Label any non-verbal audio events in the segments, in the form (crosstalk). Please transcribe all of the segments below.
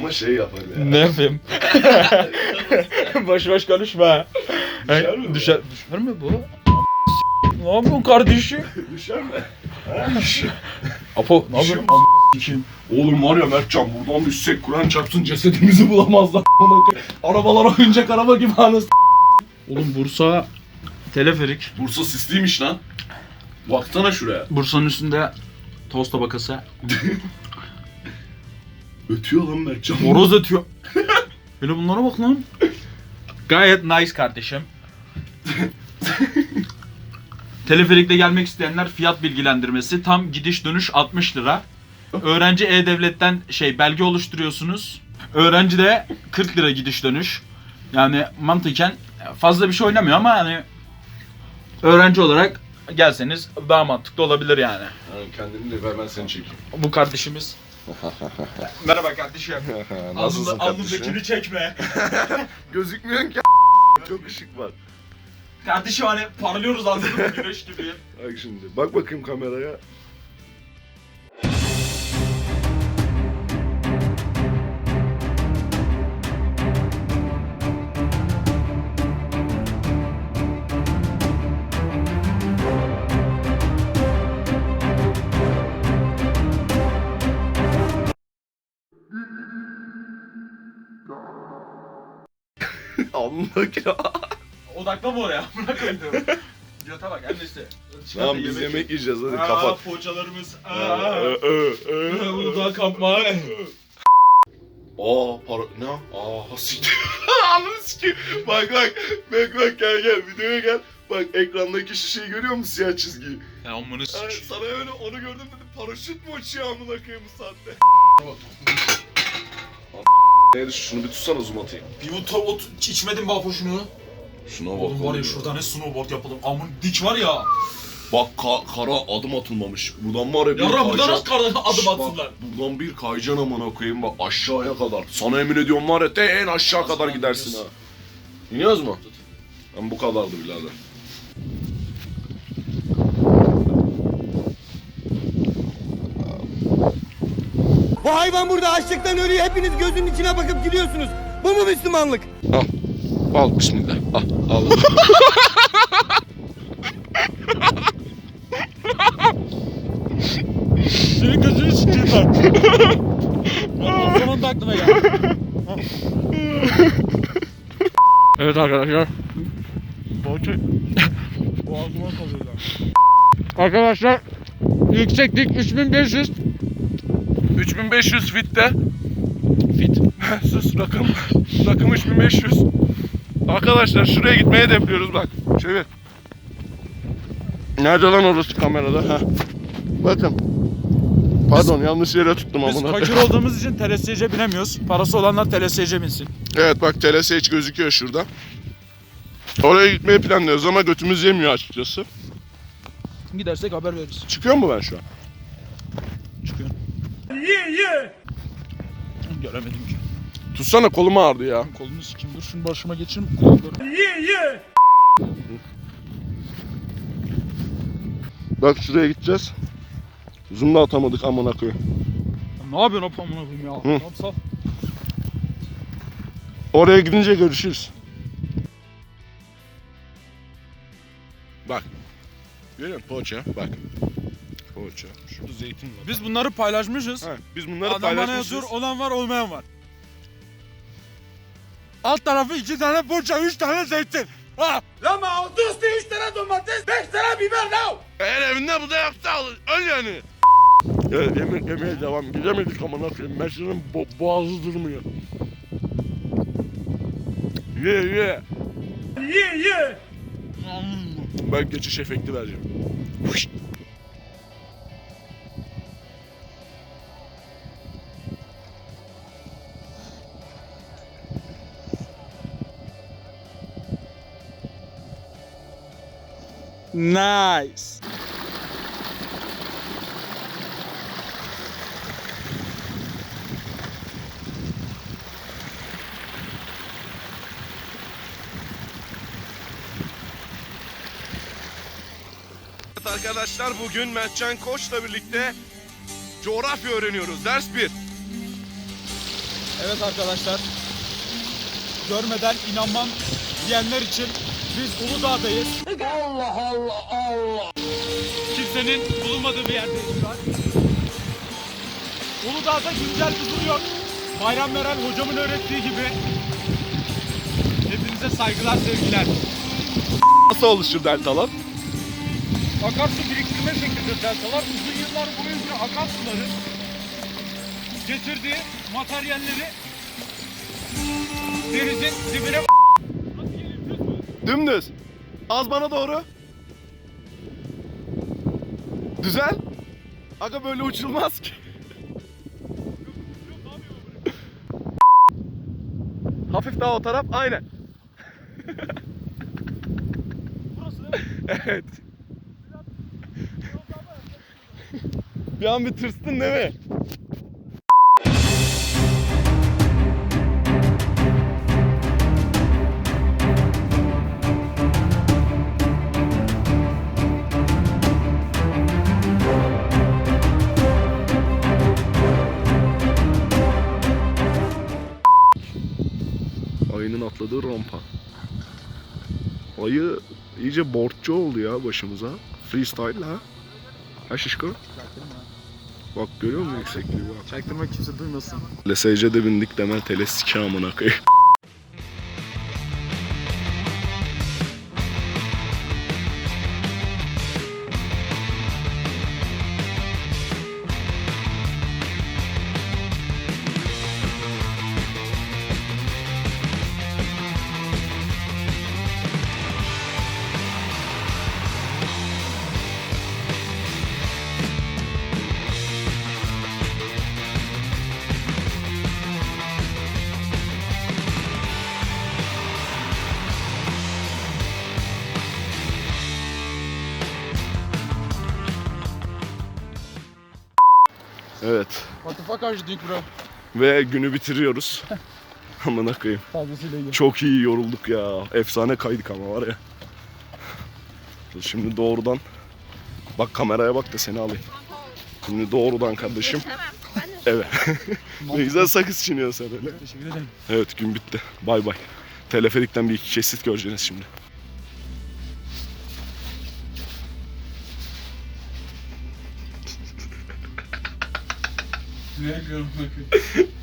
Ama şey yapar ya. Ne yapayım? (laughs) boş boş konuşma. Düşer mi bu? Düşer, düşer mi bu? ne yapıyorsun kardeşim? (laughs) Düşer mi? (laughs) Apo ne yapıyorsun? Kim? Oğlum var ya Mertcan buradan düşsek Kur'an çarpsın cesedimizi bulamazlar. Arabalar oyuncak araba gibi anasını. Oğlum Bursa teleferik. Bursa sisliymiş lan. Baksana şuraya. Bursa'nın üstünde toz tabakası. Ötüyor lan Mertcan. Horoz ötüyor. (laughs) Hele bunlara bak lan. Gayet nice kardeşim. (laughs) Teleferikle gelmek isteyenler fiyat bilgilendirmesi tam gidiş dönüş 60 lira. Öğrenci E-Devlet'ten şey belge oluşturuyorsunuz. Öğrenci de 40 lira gidiş dönüş. Yani mantıken fazla bir şey oynamıyor ama hani öğrenci olarak gelseniz daha mantıklı olabilir yani. Yani kendini de ver ben seni çekeyim. Bu kardeşimiz. Merhaba kardeşim. (laughs) Nasılsın Alnımda, alnımdakini çekme. (laughs) Gözükmüyorsun ki. Çok ışık var. Kardeşim hani parlıyoruz anladın mı güneş gibi. Bak şimdi bak bakayım kameraya. Alnındaki Odakla mı oraya? Bırak koydum. Göte bak annesi. Tamam biz yemek yiyeceğiz hadi Aa, kapat. Poğaçalarımız. Aa. ee. Uludağ kampma. Aa para ne? Aa siktir. (laughs) Ananı sikeyim. Bak bak. Bak bak gel gel videoya gel. Bak ekrandaki şişeyi görüyor musun siyah çizgiyi? Ya amını Ay, sik. sana öyle onu gördüm dedim paraşüt mü uçuyor amına koyayım bu saatte? Neydi şunu bir tutsana zoom atayım. Bir ot, ot içmedim Apo şunu. Şuna bak. Oğlum var ya şurada ne snowboard yapalım. Amın dik var ya. Bak ka- kara adım atılmamış. Buradan var ya bir Yarra buradan nasıl kardan adım Bak, atsınlar? Buradan bir kayacaksın amına koyayım bak aşağıya kadar. Sana emin ediyorum var ya en aşağı kadar gidersin ha. İniyoruz mu? Ben bu kadardı birader. Bu hayvan burada açlıktan ölüyor. Hepiniz gözünün içine bakıp gidiyorsunuz. Bu mu Müslümanlık? Al. Al bismillah. Al. Al. Senin gözünü sikeyim ben. Ya, Sonunda aklıma geldi. evet arkadaşlar. Boğaça... Boğazıma kalıyor lan. Arkadaşlar yükseklik 3500 3500 fitte. fit. Sus rakım. Rakım 3500. Arkadaşlar şuraya gitmeye hedefliyoruz bak. Çevir. Nerede lan orası kamerada? Ha. Bakın. Pardon yanlış yere tuttum Biz amına. fakir olduğumuz için TLSC binemiyoruz. Parası olanlar TLSC binsin. Evet bak TLSH gözüküyor şurada. Oraya gitmeyi planlıyoruz ama götümüz yemiyor açıkçası. Gidersek haber veririz. Çıkıyor mu ben şu an? Ye ye. Göremedim ki. Tutsana kolum ağrıdı ya. Kolunu sikeyim dur şunu başıma geçirim. Kulakları. Bak şuraya gideceğiz. Zoom da atamadık amına koyayım. Ne yapıyorsun hop amına koyayım ya? Hı. Tamam sal. Oraya gidince görüşürüz. Bak. Görüyor musun? Poğaça. Bak. Poğaça. Şurada zeytin var. Biz bunları paylaşmışız. Ha, biz bunları Adam bana paylaşmışız. yazıyor olan var olmayan var. Alt tarafı iki tane poğaça, üç tane zeytin. Ha! Lama altı üstü üç tane domates, beş tane biber ne? Eğer evinde bu da yapsa al- öl yani. Ya yemek yemeye devam. Gidemedik amına koyayım. Mersin'in bo boğazı durmuyor. Ye ye. Ye ye. Ben geçiş efekti vereceğim. Huşt. Nice. Evet arkadaşlar bugün Mertcan Koç'la birlikte coğrafya öğreniyoruz. Ders 1. Evet arkadaşlar. Görmeden inanmam diyenler için biz Uludağ'dayız. Allah Allah Allah. Kimsenin bulunmadığı bir yerdeyiz şu an. Uludağ'da güncel durum yok. Bayram Meral hocamın öğrettiği gibi. Hepinize saygılar, sevgiler. Nasıl oluşur deltalar? Akarsu biriktirme şekilde deltalar uzun yıllar boyunca akarsuları getirdiği materyalleri denizin dibine Dümdüz. Az bana doğru. Düzel. Aga böyle uçulmaz ki. (laughs) Hafif daha o taraf. Aynen. evet. bir an bir tırstın değil mi? Ayı iyice borççu oldu ya başımıza. Freestyle ha. Ha şişko? Bak görüyor musun yüksekliği bak. Çaktırma kimse duymasın. LSC'de bindik demel telesiki amına koyayım. Evet. What the fuck are you doing bro? Ve günü bitiriyoruz. (laughs) amına koyayım. Fazlasıyla iyi. Çok iyi yorulduk ya. Efsane kaydık ama var ya. Şimdi doğrudan bak kameraya bak da seni alayım. Şimdi doğrudan kardeşim eve. (laughs) ne güzel sakız çiğniyorsun sen öyle. Teşekkür ederim. Evet gün bitti. Bay bay. Teleferikten bir iki kesit göreceğiz şimdi. Ne yapıyorum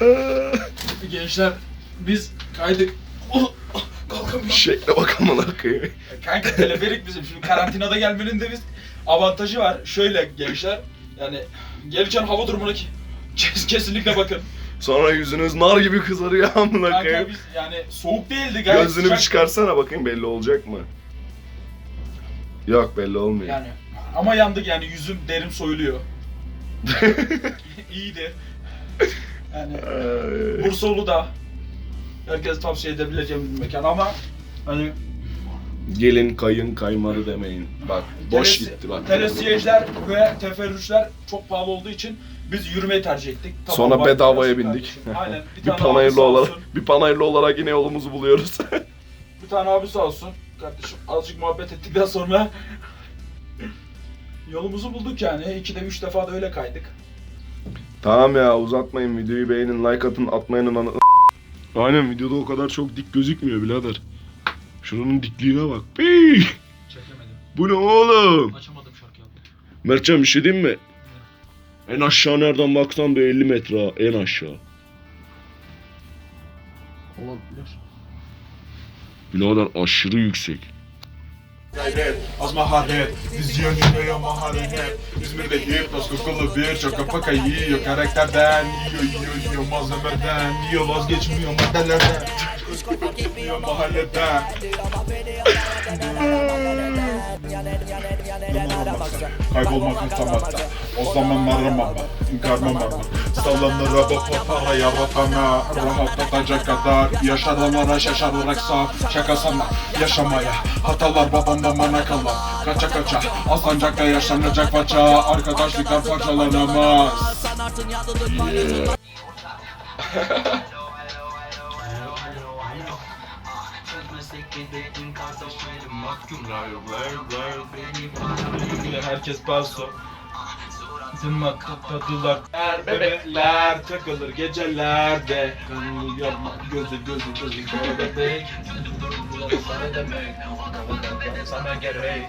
(laughs) Gençler biz kaydık. Kalkamıyorum. Şekle bak amına koyayım. Kanka teleferik bizim. Şimdi karantinada gelmenin de biz avantajı var. Şöyle gençler. Yani gelirken hava durumuna ki kes- (laughs) kesinlikle bakın. Sonra yüzünüz nar gibi kızarıyor amına Kanka koyayım. biz yani soğuk değildi gayet Gözünü bir sıcak. çıkarsana bakayım belli olacak mı? Yok belli olmuyor. Yani ama yandık yani yüzüm derim soyuluyor. (laughs) İyiydi. Yani. Bursa Uludağ. Herkes tavsiye edebileceğim bir mekan ama hani Gelin kayın kaymarı demeyin. Bak boş Telesi- gitti bak. Telesiyejler ve teferrüşler çok pahalı olduğu için biz yürümeyi tercih ettik. Tamam, Sonra bak, bedavaya bindik. Aynen. (laughs) Bir, Bir tane abi panayırlı sağ olarak olsun. bir panayırlı olarak yine yolumuzu buluyoruz. Bir tane abi sağ olsun. Kardeşim azıcık muhabbet ettikten sonra yolumuzu bulduk yani. İki de üç defa da öyle kaydık. tamam ya uzatmayın videoyu beğenin like atın atmayın anı. Aynen videoda o kadar çok dik gözükmüyor birader. Şunun dikliğine bak. Pii! Çekemedim. Bu ne oğlum? Açamadım şarkıyı. Mertcan bir şey diyeyim mi? En aşağı nereden baksan bir 50 metre ha, en aşağı. Olabilir. Birader aşırı yüksek. Gayret, az maharet. Biz yönüyor maharet İzmir'de hip nasıl kokulu bir Çok kafa yiyor. Karakterden Yiyor yiyor yiyor. Malzemeden Yiyor. Vazgeçmiyor maddelerden. Yiyor mahalleden Kaybolmak mutamakta O zamanlar ramama Karmamama Sallanır araba para yaratana Rahatlatacak kadar. Yaşarlara şaşararaksa Şaka sana yaşamaya Hatalar babamdan bana kalan Kaça kaça Aslancak'ta yaşanacak paça. Arkadaşlıklar parçalanamaz (laughs) Herkes balso. Altıma kapadılar Er bebekler takılır gecelerde Kanlı yapma gözü gözü gözü kara bebek Sana demek Sana gerek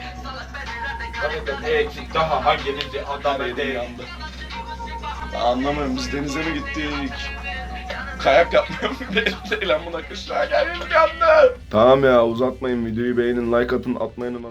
Kara bebek Daha hanginizi adam edeyim Anlamıyorum biz denize mi gittik? Kayak gidelim? Lan buna kışlığa geldik yandı. Tamam ya uzatmayın videoyu beğenin like atın atmayın